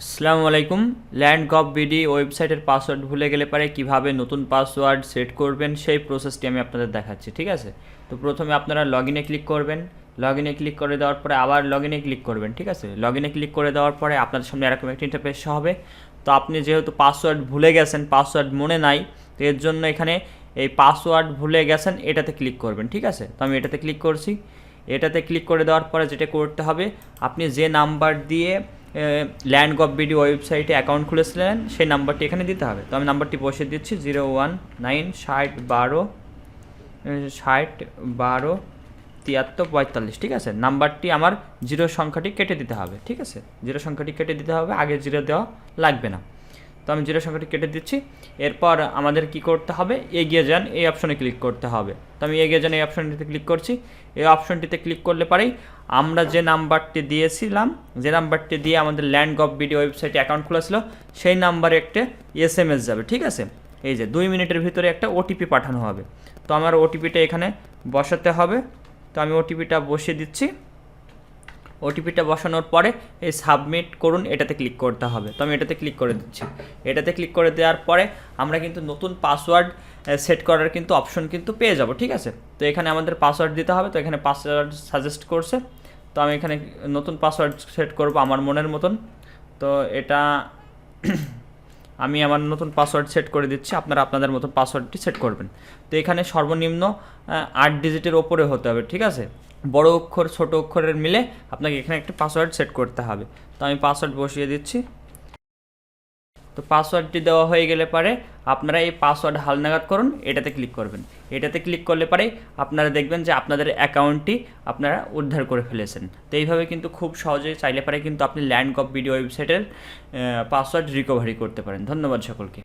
আসসালামু আলাইকুম। Land gov BD ওয়েবসাইটের পাসওয়ার্ড ভুলে গেলে পারে কীভাবে নতুন পাসওয়ার্ড সেট করবেন, সেই প্রসেসটি আমি আপনাদের দেখাচ্ছি, ঠিক আছে? তো প্রথমে আপনারা লগ ইনে ক্লিক করবেন। লগ ইনে ক্লিক করে দেওয়ার পরে আবার লগ ইনে ক্লিক করবেন, ঠিক আছে? লগ ইনে ক্লিক করে দেওয়ার পরে আপনাদের সামনে এরকম একটা ইন্টারফেস হবে। তো আপনি যেহেতু পাসওয়ার্ড ভুলে গেছেন পাসওয়ার্ড মনে নাই, তো এর জন্য এখানে এই পাসওয়ার্ড ভুলে গেছেন, এটাতে ক্লিক করবেন, ঠিক আছে? তো আমি এটাতে ক্লিক করছি। এটাতে ক্লিক করে দেওয়ার পরে যেটা করতে হবে, আপনি যে নাম্বার দিয়ে ল্যান্ড গভ বিডি ওয়েবসাইটে অ্যাকাউন্ট খুলেছিলেন, সেই নাম্বারটি এখানে দিতে হবে। তো আমি নাম্বারটি বসিয়ে দিচ্ছি জিরো ওয়ান নাইন ষাট বারো ষাট বারো তিয়াত্তর পঁয়তাল্লিশ, ঠিক আছে? নাম্বারটি আমার জিরো সংখ্যাটি কেটে দিতে হবে, ঠিক আছে? জিরো সংখ্যাটি কেটে দিতে হবে, আগে জিরো দেওয়া লাগবে না। তো আমি জিরো সংখ্যাটি কেটে দিচ্ছি। এরপর আমাদের কি করতে হবে? এগিয়ে যান, এই অপশনে ক্লিক করতে হবে। তো আমি এগিয়ে যান, এই অপশনটিতে ক্লিক করছি। এই অপশনটিতে ক্লিক করলে পরেই আমরা যে নাম্বারটি দিয়েছিলাম, যে নাম্বারটি দিয়ে আমাদের ল্যান্ড গভ বিডি ওয়েবসাইটে অ্যাকাউন্ট খোলা সেই নাম্বারে একটা এস এম এস যাবে, ঠিক আছে? এই যে দুই মিনিটের ভিতরে একটা ওটিপি পাঠানো হবে। তো আমার ওটিপিটা এখানে বসাতে হবে। তো আমি ওটিপিটা বসিয়ে দিচ্ছি। ওটিপিটা বসানোর পরে এই সাবমিট করুন, এটাতে ক্লিক করতে হবে। তো আমি এটাতে ক্লিক করে দিচ্ছি। এটাতে ক্লিক করে দেওয়ার পরে আমরা কিন্তু নতুন পাসওয়ার্ড সেট করার কিন্তু অপশন কিন্তু পেয়ে যাব, ঠিক আছে? তো এখানে আমাদের পাসওয়ার্ড দিতে হবে, তো এখানে পাসওয়ার্ড সাজেস্ট করছে। তো আমি এখানে নতুন পাসওয়ার্ড সেট করব আমার মনের মতন। তো এটা আমি আমার নতুন পাসওয়ার্ড সেট করে দিচ্ছি, আপনারা আপনাদের মতো পাসওয়ার্ডটি সেট করবেন। তো এখানে সর্বনিম্ন আট ডিজিটের ওপরে হতে হবে, ঠিক আছে? বড় অক্ষর, ছোট অক্ষরের মিলে আপনাকে এখানে একটা পাসওয়ার্ড সেট করতে হবে। তো আমি পাসওয়ার্ড বসিয়ে দিচ্ছি। তো পাসওয়ার্ডটি দেওয়া হয়ে গেলে পারে আপনারা এই পাসওয়ার্ড হালনাগাদ করুন, এটাতে ক্লিক করবেন। এটাতে ক্লিক করলে পারে আপনারা দেখবেন যে আপনাদের অ্যাকাউন্টটি আপনারা উদ্ধার করে ফেলেছেন। তো এইভাবে কিন্তু খুব সহজেই চাইলে পারে কিন্তু আপনি ল্যান্ড গভ ভিডিও ওয়েবসাইটের পাসওয়ার্ড রিকভারি করতে পারেন। ধন্যবাদ সকলকে।